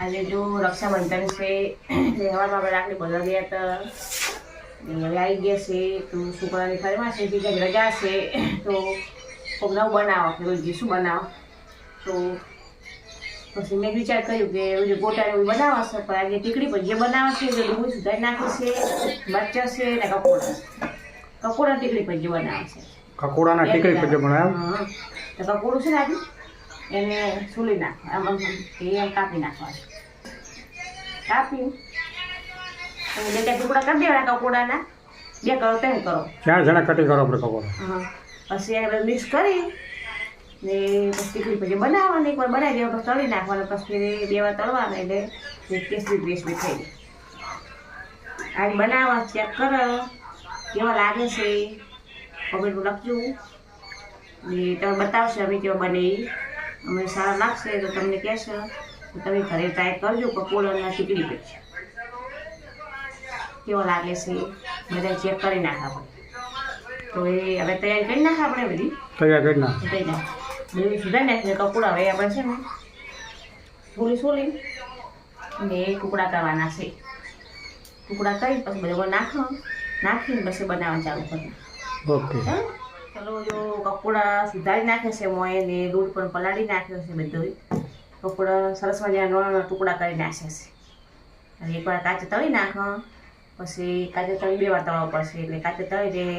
આજે જો રક્ષાબંધન છે તહેવારમાં આપણે રાખડી બધા ગયા હતા. હવે આવી ગયા છે તો છોકરાની ફરવા છે બીજા રજા છે તો કોક નવું બનાવો કે રોજ શું બનાવો. તો પછી મેં વિચાર કર્યું કે જે ગોટાને એવું બનાવશે પણ આજે ટીકડી પર જે બનાવશે એ બધું ડુંગળી સુધારી નાખી છે મરચાં છે ને કકોડા. કકોડા ટીકડી પર જે બનાવશે કકોડાના ટીકડી પછી બનાવ્યા હા. તો કકોડું છે ને આજે એને સુલી નાખવા આમ એ કાપી કાપી નાખવાનું કાપી અને બે ચાર ટુકડા કરી દેવાના કકોડાના બે કરો ત્રણ કરો. ક્યાં જણા કટી કરો આપણે કકોડા હા. પછી આપણે મિક્સ કરી ને પછી પછી બનાવવાની. એકવાર બનાવી દેવા પછી તળી નાખવાનું પછી બે વાર તળવાના એટલે કેસરી ટેસ્ટી થઈ જાય. આજ બનાવવા ચેક કરો. કેવા લાગે છે? કોમેન્ટમાં લખજો. ને તમે બતાવશો અમે કેવા બને. અમે સારા લાગશે તો તમને કહેશો. તમે ઘરે ટ્રાય કરજો પકોડાના ટીકડી પછી કેવો લાગે છે? બધા ચેક કરી નાખ આપણે. તો એ હવે તૈયાર કરી નાખા આપણે બધી? તૈયાર કરી નાખ. બધું સુધારી નાખીને કપડા હવે આપણે છે ને સોલી સોલી ને ટુકડા કરવાના છે. ટુકડા કરી પછી બધું નાખો નાખીને પછી બનાવવાનું ચાલુ કરી ઓકે. ચલો જો કપડા સુધારી નાખે છે મોએ ને દૂધ પણ પલાળી નાખ્યો છે બધું કપડા સરસ મજાના નાના નાના ટુકડા કરી નાખે છે અને એકવાર કાચે તળી નાખો પછી કાચે તળી બે વાર તળવા પડશે એટલે કાચે તળીને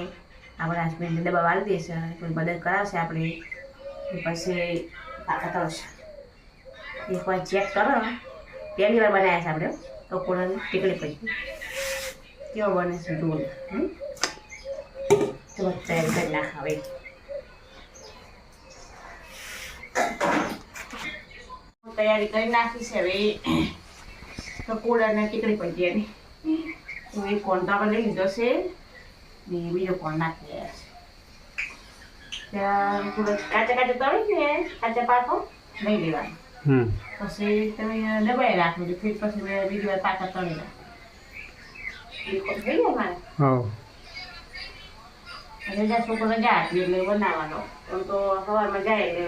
આપણે હસબન્ડને ડબ્બા વાળી દેશે થોડી મદદ કરાવશે આપણે એ પછી પાકા તળશે એકવાર ચેક કરો પહેલી વાર બનાવ્યા છે આપણે કપડાની ટીકડી પછી કેવો બને છે જુઓ હમ? તો તૈયારી કરી નાખ તૈયારી કરી નાખી છે. હવે કકોડાને ટીકડી પંજિયાની તો એ કોણ તો આપણે લઈ લીધો છે ને બીજો કોણ નાખી રહ્યા છે. ત્યાં થોડો કાચા કાચા તળી ને કાચા પાકો લઈ લેવાનું. પછી તમે દબાઈ રાખો છો ફીર પછી બીજી વાર પાકા તળી રાખો થઈ જાય મારે રજા છોકરો રજા હતી એટલે બનાવવાનો. તો સવારમાં જાય એટલે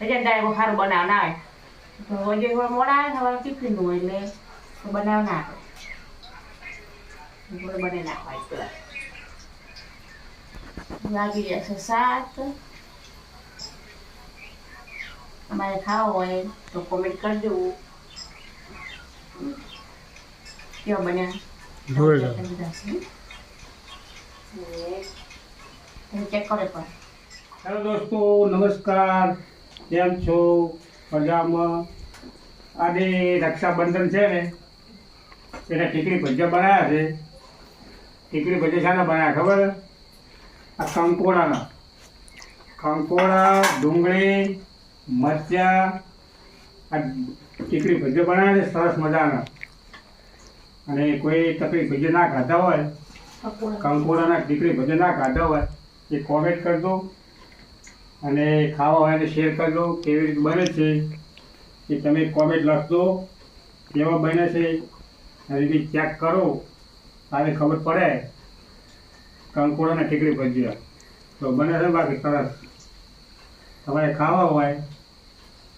રજા જાય સારું બનાવના આવે. તો હજી થોડા મોડા આવે સવારે ટિફિનનું હોય એટલે તો બનાવ ના આવે થોડું બનાવી નાખવા પેલા લાગી જશે સાત અમારે ખાવો હોય તો કોમેન્ટ દેવું કેવા બન્યા જોઈ લો ચેક કરે પણ હેલો દોસ્તો નમસ્કાર કેમ છો મજામાં આજે રક્ષાબંધન છે ને એને ટીકડી ભજીયા બનાવ્યા છે. ટીકડી ભજીયા શાના બનાવ્યા ખબર? આ કંકોડાના. કંકોડા ડુંગળી મરચાં આ ટીકડી ભજીયા બનાવ્યા છે સરસ મજાના. અને કોઈ તકલીફ ભજીયા ના ખાધા હોય કંકોડાના ટીકડી ભજીયા ના ખાધા હોય એ કોમેન્ટ કરજો. અને ખાવા હોય એને શેર કરજો. કેવી રીતે બને છે એ તમે કોમેન્ટ લખજો. કેવા બને છે અને ચેક કરો. તારે ખબર પડે. કંકોડાના ટીકડી ભજીયા તો બને છે બાકી સરસ. તમારે ખાવા હોય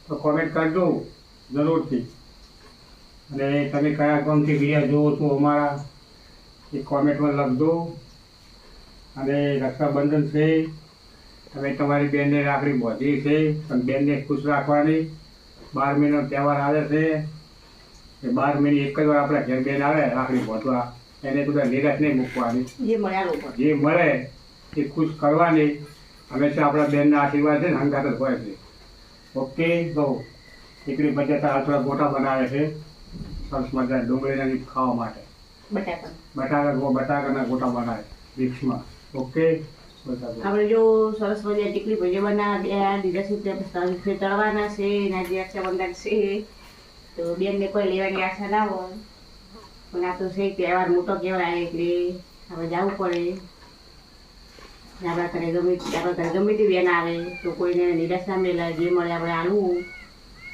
તો કોમેન્ટ કરજો જરૂરથી. અને તમે કયા ગામથી વિડીયા જુઓ છો અમારા, એ કોમેન્ટમાં લખજો. અને રક્ષાબંધન છે. તમે તમારી બેનને રાખડી બોધી છે પણ બેનને ખુશ રાખવાની. બાર મહિનો તહેવાર આવે છે. એ બાર મહિને એક જ વાર આપણા ઘેર બેન આવે રાખડી બોધવા એને બધા નિરાશ નહીં મૂકવાની. જે મળે એ ખુશ કરવાની. હંમેશા આપણા બેનના આશીર્વાદ છે ને હંગાત જ હોય છે. ઓકે તો દીકરી બચેતા થોડા ગોટા બનાવે છે. સરસ મજા ડુંગળીના ખાવા માટે. બટાકા. બટાકા બટાકાના ગોટા બનાવે મિક્સમાં. ઓકે? આપણે જો સરસ મજા ટીકલી ભજી બના બે લીધા છે તળવાના છે એના જે રક્ષાબંધન છે. તો બેનને કોઈ લેવાની આશા ના હોય. પણ આ તો છે તહેવાર, મોટો કહેવાય એટલે હવે જવું પડે. આપણા ઘરે ગમે આપણા ઘરે ગમે તે બેન આવે, તો કોઈને નિરાશ ના મેળાય જે મળે આપણે આલવું.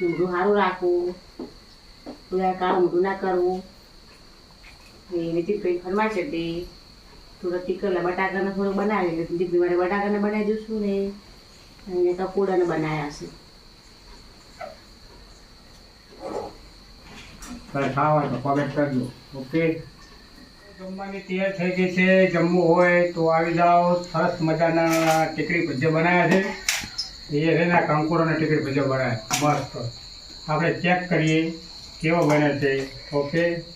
ઊંધું સારું રાખવું કોઈ કામ ઊંધું ના કરવું એ નીતિભાઈ ફરમાશે તે. થોડો ટીકલા બટાકાને થોડું બનાવી એટલે દીકરી મારે બટાકાને બનાવી દઈશું ને. અને કપૂડાને બનાવ્યા છે. ખાવા તો કોમેન્ટ કરજો. ઓકે? જમવાની તૈયાર થઈ ગઈ છે. જમવું હોય તો આવી જાઓ. સરસ મજાના ટીકડી ભજીયા બનાવ્યા છે. એ છે ને કંકુરોના ટીકડી ભજીયા બનાવ્યા મસ્ત. આપણે ચેક કરીએ કેવો બને છે. ઓકે?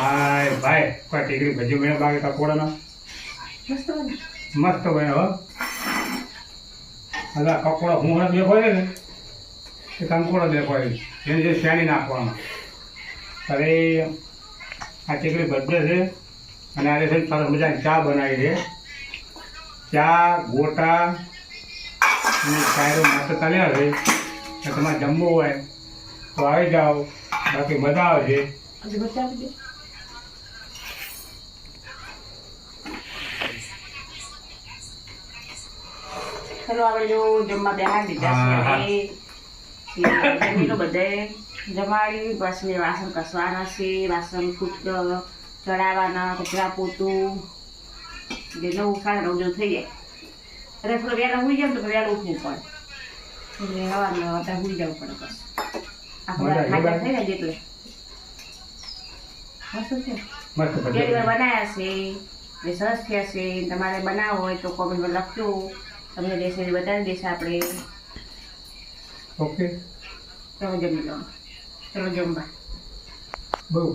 હાય, ભાઈ, કોઈ ટીકડી ભજી મેળ બાગે કકોડાના મસ્ત બને, હો. અલા, આ કકોડા હું બે હોય ને એ કંકોડો દેખાય એને જે શેણી નાખવાનો. અરે, આ ટીકડી ભજે છે. અને આજે છે સરસ મજાની ચા બનાવી છે. ચા, ગોટા, અને ચાયરો મસ્ત ચાલ્યા છે. તમારે જમવું હોય તો આવી જાઓ. બાકી મજા આવે ચલો આપણે જો જમવા બેહાર દીધા છે. હવે તે જમી લો બધે જમાડી પછી વાસણ કસવાના છે વાસણ ફૂટ ચડાવવાના કચરા પોતું. એટલે નવ સાડા થઈ જાય અરે થોડો વહેલા હોઈ જાય તો વહેલું ઉઠવું પડે. એટલે હવારમાં અત્યારે હોઈ જવું પડે બસ. થઈ જાય બનાવ્યા છે? સરસ થયા છે. તમારે બનાવવો હોય તો કોમેન્ટમાં લખજો. તમને રેસીપી બતાવી દેશે આપણે. ઓકે. તમે જમી લો. ચલો જમવા. બહુ